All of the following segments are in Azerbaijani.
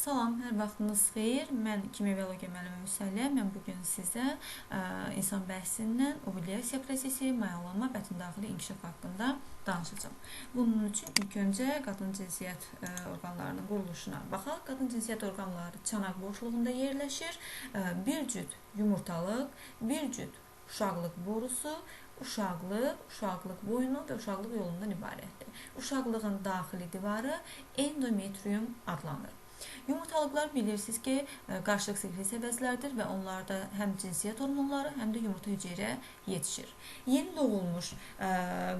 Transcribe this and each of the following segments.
Salam, hər vaxtınız xeyir. Mən kimya-biologiya müəllimi Müsəlliyə. Mən bu gün sizə ə, insan bəhsindən ovulyasiya prosesi, mayalanma, bətin daxili inkişaf haqqında danışacağam. Bunun üçün ilk öncə qadın cinsiyyət ə, orqanlarının quruluşuna baxaq. Qadın cinsiyyət orqanları çanaq boşluğunda yerləşir. Ə, bir cüt yumurtalıq, bir cüt uşaqlıq borusu, uşaqlıq, uşaqlıq boynu və uşaqlıq yolundan ibarətdir. Uşaqlığın daxili divarı endometrium adlanır. Yumurtalıqlar bilirsiniz ki, e, qarşılıq sekresiya vəzlərdir və onlarda həm cinsiyyət hormonları, həm də yumurta hüceyrə yetişir. Yeni doğulmuş e,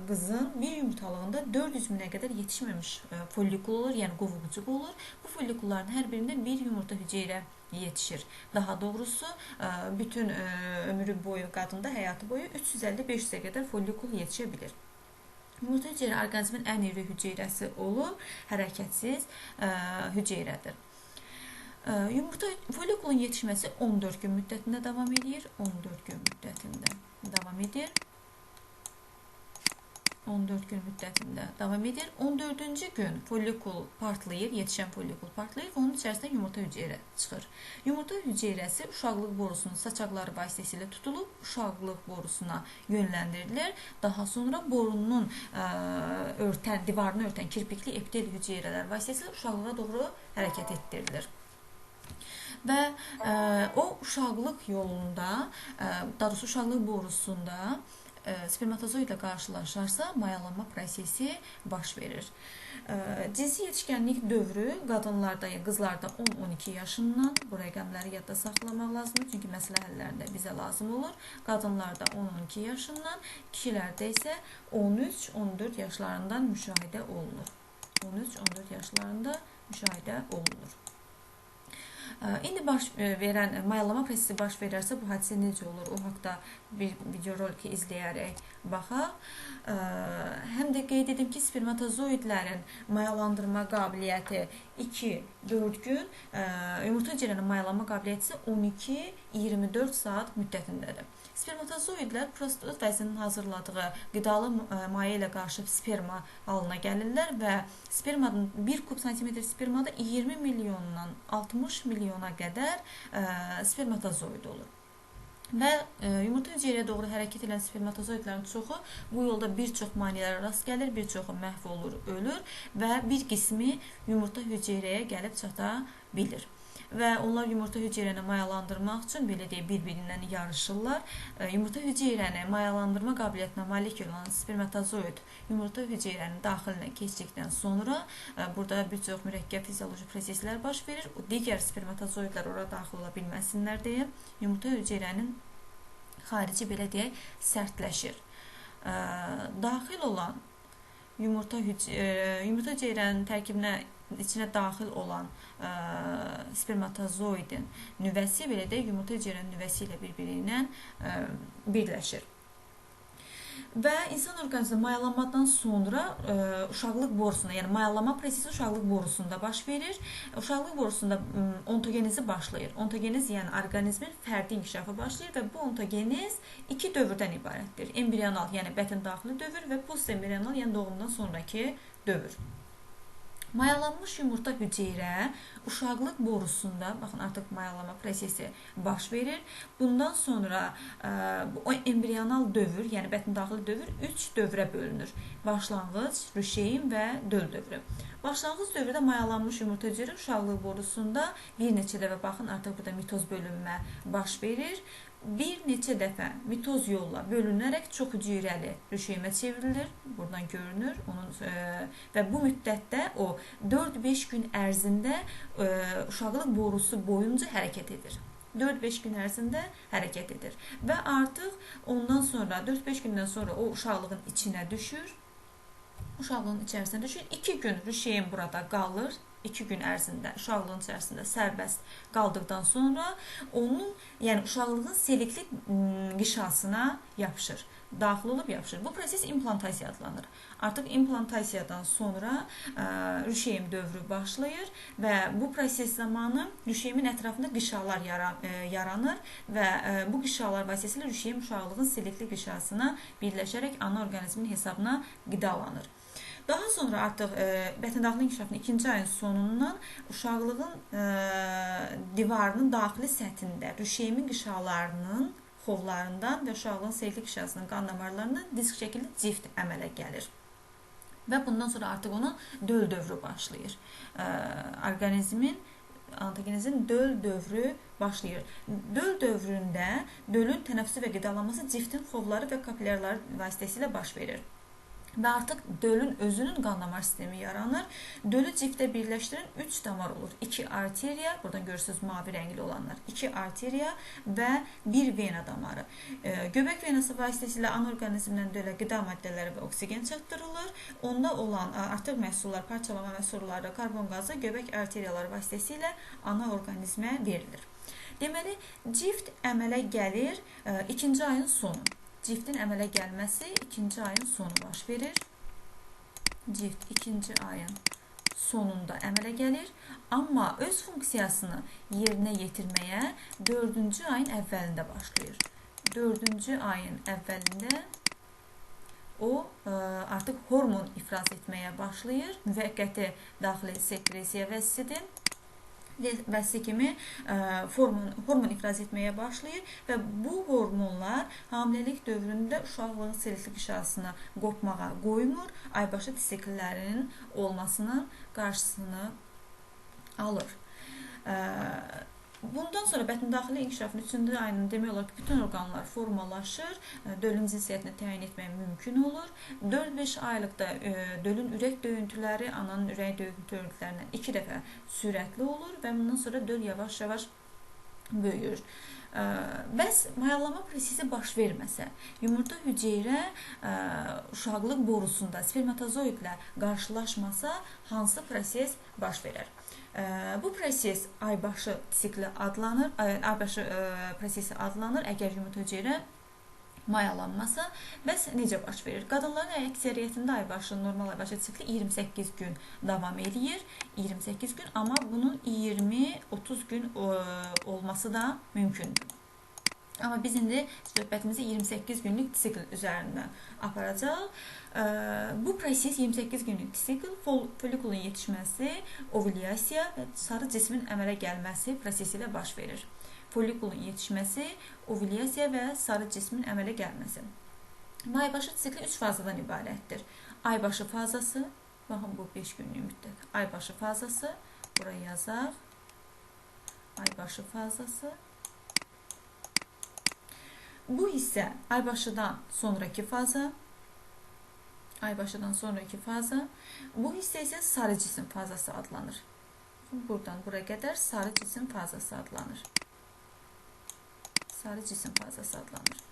qızın bir yumurtalığında 400 minə qədər yetişməmiş e, follikul olur, yəni qovuqcuq olur. Bu follikulların hər birində bir yumurta hüceyrə yetişir. Daha doğrusu bütün ömrü boyu qadında həyatı boyu 350-500-ə qədər follikul yetişə bilir. Hüceyrə orqanizmin ən iri hüceyrəsi olub, hərəkətsiz ə, hüceyrədir. Ə, yumurta folikulun yetişməsi 14 gün müddətində davam edir. 14 gün müddətində davam edir. 14 gün müddətində davam edir. 14-cü gün follikul partlayır, yetişən follikul partlayır və onun içərisindən yumurta hüceyrə çıxır. Yumurta hüceyrəsi uşaqlıq borusunun saçaqları vasitəsilə tutulub uşaqlıq borusuna yönləndirilir. Daha sonra borunun ə, örtən, divarını örtən kirpikli epiteli hüceyrələr vasitəsilə uşaqlığa doğru hərəkət etdirilir və ə, o uşaqlıq yolunda, ə, daha doğrusu uşaqlıq borusunda spermatozoidlə qarşılaşarsa mayalanma prosesi baş verir. Cinsi yetişkənlik dövrü qadınlarda, qızlarda 10-12 yaşından bu rəqəmləri yadda saxlamaq lazımdır, çünki məsələ həllərində bizə lazım olur. Qadınlarda 10-12 yaşından, kişilərdə isə 13-14 yaşlarından müşahidə olunur. 13-14 yaşlarında müşahidə olunur. İndi baş verən mayalama prosesi baş verərsə bu hadisə necə olur? O haqqda bir videoroliki izləyərək baxaq. Həm də qeyd edim ki, spermatozoidlərin mayalandırma qabiliyyəti 2-4 gün, yumurta hüceyrənin mayalanma qabiliyyəti 12-24 saat müddətindədir. Spermatozoidlər prostat vəzinin hazırladığı qidalı e, maye ilə qarşı sperma halına gəlirlər və spermanın 1 kub santimetr spermada 20 milyondan 60 milyona qədər e, spermatozoid olur. Və e, yumurta hüceyrəyə doğru hərəkət edən spermatozoidlərin çoxu bu yolda bir çox maneələrə rast gəlir, bir çoxu məhv olur, ölür və bir qismi yumurta hüceyrəyə gəlib çata bilir və onlar yumurta hüceyrəni mayalandırmaq üçün belə deyək bir-birindən yarışırlar. E, yumurta hüceyrəni mayalandırma qabiliyyətinə malik olan spermatozoid yumurta hüceyrənin daxilinə keçdikdən sonra e, burada bir çox mürəkkəb fizioloji proseslər baş verir. O digər spermatozoidlər ora daxil ola bilməsinlər deyə yumurta hüceyrənin xarici belə deyək sərtləşir. E, daxil olan yumurta yumurta hüceyrənin tərkibinə içinə daxil olan ə, spermatozoidin nüvəsi belə də yumurta hüceyrənin nüvəsi ilə bir-biri ilə ə, birləşir. Və insan orqanizmi mayalanmadan sonra ə, uşaqlıq borusunda, yəni mayalama prosesi uşaqlıq borusunda baş verir. Uşaqlıq borusunda ə, ontogenizi başlayır. Ontogeniz yəni orqanizmin fərdi inkişafı başlayır və bu ontogeniz iki dövrdən ibarətdir. Embrional, yəni bətin daxili dövr və postembrional, yəni doğumdan sonrakı dövr. Mayalanmış yumurta hüceyrə uşaqlıq borusunda, baxın artıq mayalama prosesi baş verir. Bundan sonra ə, o embrional dövr, yəni bətin daxili dövr 3 dövrə bölünür. Başlanğıc, rüşeyin və döl dövrü. Başlanğıc dövrdə mayalanmış yumurta hüceyrə uşaqlıq borusunda bir neçə dəfə baxın artıq burada mitoz bölünmə baş verir bir neçə dəfə mitoz yolla bölünərək çox hüceyrəli rüşeymə çevrilir. Buradan görünür. Onun e, və bu müddətdə o 4-5 gün ərzində e, uşaqlıq borusu boyunca hərəkət edir. 4-5 gün ərzində hərəkət edir və artıq ondan sonra 4-5 gündən sonra o uşaqlığın içinə düşür. Uşaqlığın içərisinə düşür. 2 gün rüşeym burada qalır 2 gün ərzində uşaqlığın içərisində sərbəst qaldıqdan sonra onun, yəni uşaqlığın selikli qişasına yapışır. Daxil olub yapışır. Bu proses implantasiya adlanır. Artıq implantasiyadan sonra ə, rüşeym dövrü başlayır və bu proses zamanı rüşeymin ətrafında qişalar yara, ə, yaranır və ə, bu qişalar vasitəsilə rüşeym uşaqlığın selikli qişasına birləşərək ana orqanizmin hesabına qidalanır. Daha sonra artıq e, bətndaxili inkişafının 2-ci ayın sonundan uşaqlığın e, divarının daxili səthində rüşemin qışalarının xovlarından və uşaqlığın selki qışasının qan damarlarından disk şəkilli cift əmələ gəlir. Və bundan sonra artıq onun döl dövrü başlayır. E, orqanizmin anatogenezin döl dövrü başlayır. Döl dövründə dölün tənəffüsü və qidalanması ciftin xovları və kapilyarları vasitəsilə baş verir və artıq dölün özünün qan damar sistemi yaranır. Dölü ciftə birləşdirən 3 damar olur. 2 arteriya, buradan görürsüz mavi rəngli olanlar. 2 arteriya və 1 vena damarı. E, göbək venası vasitəsilə anorqanizmdən dölə qida maddələri və oksigen çatdırılır. Onda olan artıq məhsullar, parçalama məhsulları, karbon qazı göbək arteriyaları vasitəsilə ana orqanizmə verilir. Deməli, cift əmələ gəlir 2-ci ayın sonu. Ciftin əmələ gəlməsi ikinci ayın sonu baş verir. Cift ikinci ayın sonunda əmələ gəlir. Amma öz funksiyasını yerinə yetirməyə dördüncü ayın əvvəlində başlayır. Dördüncü ayın əvvəlində o ə, artıq hormon ifraz etməyə başlayır. Müvəqqəti daxili sekresiya vəsidir vəsi kimi hormon, hormon ifraz etməyə başlayır və bu hormonlar hamiləlik dövründə uşaqlığın selektiv qişasını qopmağa qoymur, aybaşı sikllərinin olmasının qarşısını alır. Ə, Bundan sonra bətndaxili inkişafın 3-cü ayının demək olar ki, bütün orqanlar formalaşır, e, dölün cinsiyyətini təyin etmək mümkün olur. 4-5 aylıqda e, dölün ürək döyüntüləri ananın ürək döyüntülərindən 2 dəfə sürətli olur və bundan sonra döl yavaş-yavaş böyüyür. E, bəs mayallama prosesi baş verməsə, yumurta hüceyrə uşaqlıq borusunda spermatozoidlə qarşılaşmasa, hansı proses baş verər? Bu proses aybaşı sikli adlanır, aybaşı prosesi adlanır. Əgər yumurta hüceyrə mayalanmasa, bəs necə baş verir? Qadınların əksəriyyətində aybaşı, normal aybaşı sikli 28 gün davam edir. 28 gün, amma bunun 20-30 gün olması da mümkündür. Amma biz indi söhbətimizi 28 günlük sikl üzərindən aparacaq. Bu proses 28 günlük sikl folikulun yetişməsi, ovulyasiya və sarı cismin əmələ gəlməsi prosesi ilə baş verir. Folikulun yetişməsi, ovulyasiya və sarı cismin əmələ gəlməsi. Aybaşı sikli 3 fazadan ibarətdir. Aybaşı fazası, baxın bu 5 günlük müddət. Aybaşı fazası, bura yazaq. Aybaşı fazası Bu hissə aybaşıdan sonraki faza, aybaşıdan sonraki faza. Bu hissə isə sarı cisim fazası adlanır. Buradan bura qədər sarı cisim fazası adlanır. Sarı cisim fazası adlanır.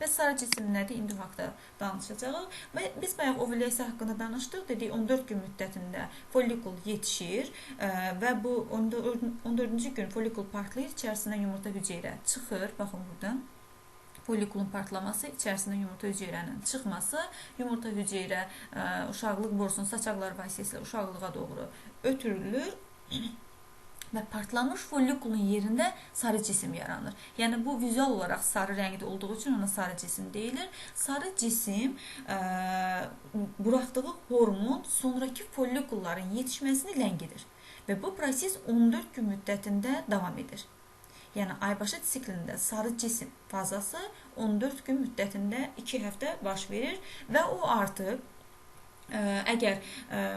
Və sarı cisim nədir? İndi haqda danışacağıq. Və biz bayaq ovulyasiya haqqında danışdıq. Dedik 14 gün müddətində folikul yetişir və bu 14-cü gün folikul partlayır, içərisindən yumurta hüceyrə çıxır. Baxın buradan folikulun partlaması, içərisində yumurta hüceyrənin çıxması, yumurta hüceyrə uşaqlıq borusunun saçaqları vasitəsilə uşaqlığa doğru ötürülür. Və partlamış follikulun yerində sarı cisim yaranır. Yəni bu vizual olaraq sarı rəngdə olduğu üçün ona sarı cisim deyilir. Sarı cisim ə, buraxdığı hormon sonrakı follikulların yetişməsini ləngidir və bu proses 14 gün müddətində davam edir. Yəni aybaşı siklində sarı cisim fazası 14 gün müddətində 2 həftə baş verir və o artıq əgər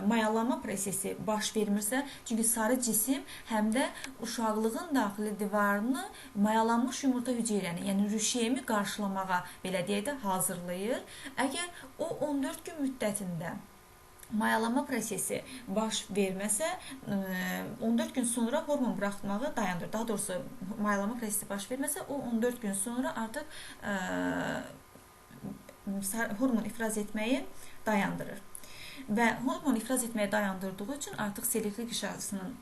mayalanma prosesi baş vermirsə, çünki sarı cisim həm də uşaqlığın daxili divarını mayalanmış yumurta hüceyrəni, yəni rüşeymi qarşılamağa belə deyək də hazırlayır. Əgər o 14 gün müddətində mayalama prosesi baş verməsə 14 gün sonra hormon buraxmağı dayandırır. Daha doğrusu mayalama prosesi baş verməsə o 14 gün sonra artıq hormon ifraz etməyi dayandırır. Və hormon ifraz etməyi dayandırdığı üçün artıq selektiv qişasının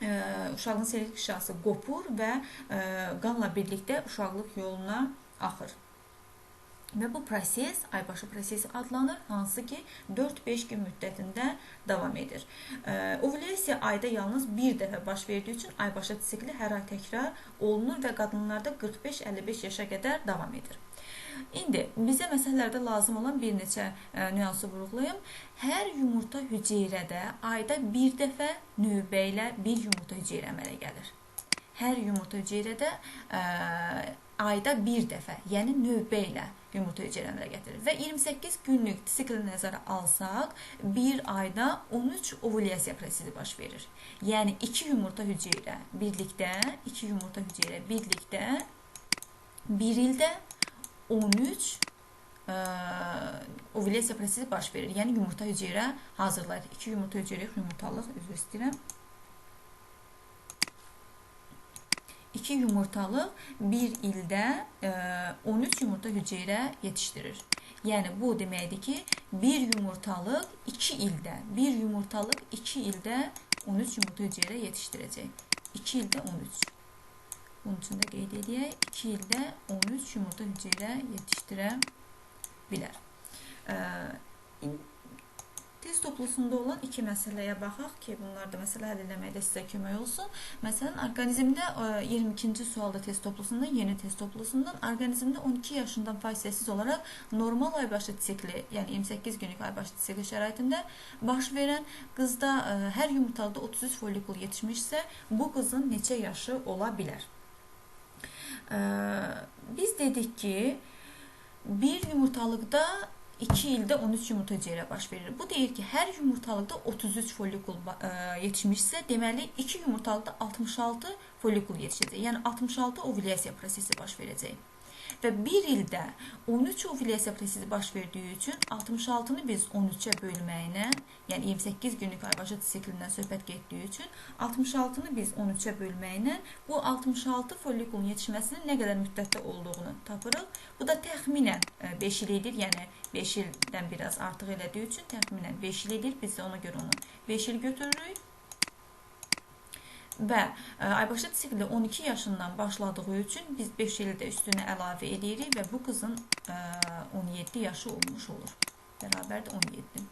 ə, uşağın selektiv qişası qopur və ə, qanla birlikdə uşaqlıq yoluna axır. Və bu proses aybaşı prosesi adlanır, hansı ki 4-5 gün müddətində davam edir. Ovulyasiya ayda yalnız bir dəfə baş verdiyi üçün aybaşı sikli hər ay təkrar olunur və qadınlarda 45-55 yaşa qədər davam edir. İndi bizə məsələlərdə lazım olan bir neçə ə, nüansı vurğulayım. Hər yumurta hüceyrədə ayda bir dəfə növbə ilə bir yumurta hüceyrə əmələ gəlir. Hər yumurta hüceyrədə ə, ayda bir dəfə, yəni növbə ilə yumurta hüceyrə əmələ gətirir. Və 28 günlük sikli nəzərə alsaq, bir ayda 13 ovulyasiya prosesi baş verir. Yəni 2 yumurta hüceyrə birlikdə, 2 yumurta hüceyrə birlikdə 1 ildə 13 ə, ovulyasiya prosesi baş verir. Yəni yumurta hüceyrə hazırlayır. 2 yumurta hüceyrə yumurtalıq, üzr istəyirəm. 2 yumurtalıq 1 ildə ə, 13 yumurta hüceyrə yetişdirir. Yəni bu deməkdir ki, 1 yumurtalıq 2 ildə, 1 yumurtalıq 2 ildə 13 yumurta hüceyrə yetişdirəcək. 2 ildə 13. Bunun üçün də qeyd edək, 2 ildə 13 yumurta hüceyrə yetişdirə bilər. Test toplusunda olan iki məsələyə baxaq ki, bunlar da məsələ həll etməkdə sizə kömək olsun. Məsələn, orqanizmdə 22-ci sualda test toplusunda, yeni test toplusundan orqanizmdə 12 yaşından fasiləsiz olaraq normal aybaşı sikli, yəni 28 günlük aybaşı sikli şəraitində baş verən qızda hər yumurtalıqda 33 folikul yetişmişsə, bu qızın neçə yaşı ola bilər? Biz dedik ki, bir yumurtalıqda 2 ildə 13 yumurta hüceyrə baş verir. Bu deyir ki, hər yumurtalıqda 33 folikul yetişmişsə, deməli 2 yumurtalıqda 66 folikul yetişəcək. Yəni 66 ovulyasiya prosesi baş verəcək. Və 1 ildə 13 ovulyasiya prosesi baş verdiyi üçün 66-nı biz 13-ə bölməklə, yəni 28 günlük ayvaşıt siklindən söhbət getdiyi üçün 66-nı biz 13-ə bölməklə bu 66 follikulun yetişməsinin nə qədər müddətdə olduğunu tapırıq. Bu da təxminən 5 il edir, yəni 5 ildən biraz artıq elədiyi üçün təxminən 5 il edir. Biz ona görə onu 5 il götürürük və e, aybaşı sikli 12 yaşından başladığı üçün biz 5 il də üstünə əlavə edirik və bu qızın 17 e, yaşı olmuş olur. Bərabərdir 17.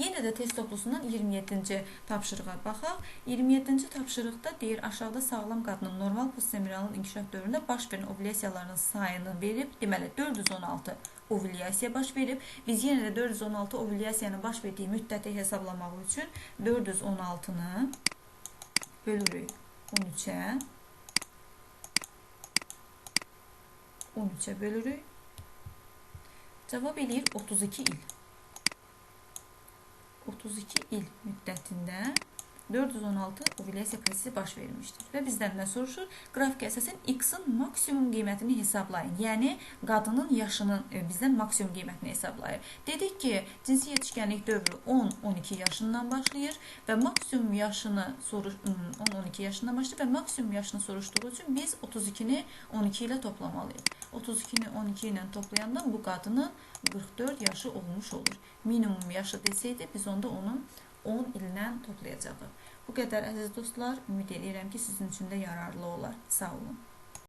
Yenə də test toplusundan 27-ci tapşırığa baxaq. 27-ci tapşırıqda deyir, aşağıda sağlam qadının normal postseminalın inkişaf dövründə baş verən ovulyasiyaların sayını verib, deməli 416 ovulyasiya baş verib. Biz yenə də 416 ovulyasiyanın baş verdiyi müddəti hesablamaq üçün 416-nı bölürük 13'e 13'e bölürük. Cavab eləyir 32 il. 32 il müddətində 416 ovulyasiya prosesi baş vermişdir. Və bizdən nə soruşur? Qrafika əsasən X-in maksimum qiymətini hesablayın. Yəni, qadının yaşının e, bizdən maksimum qiymətini hesablayır. Dedik ki, cinsi yetişkənlik dövrü 10-12 yaşından başlayır və maksimum yaşını 10-12 yaşından başlayır və maksimum yaşını soruşduğu üçün biz 32-ni 12 ilə toplamalıyıq. 32-ni 12 ilə toplayanda bu qadının 44 yaşı olmuş olur. Minimum yaşı desəydi, biz onda onun 10 ildən toplayacağıq. Bu qədər əziz dostlar, ümid edirəm ki, sizin üçün də yararlı olar. Sağ olun.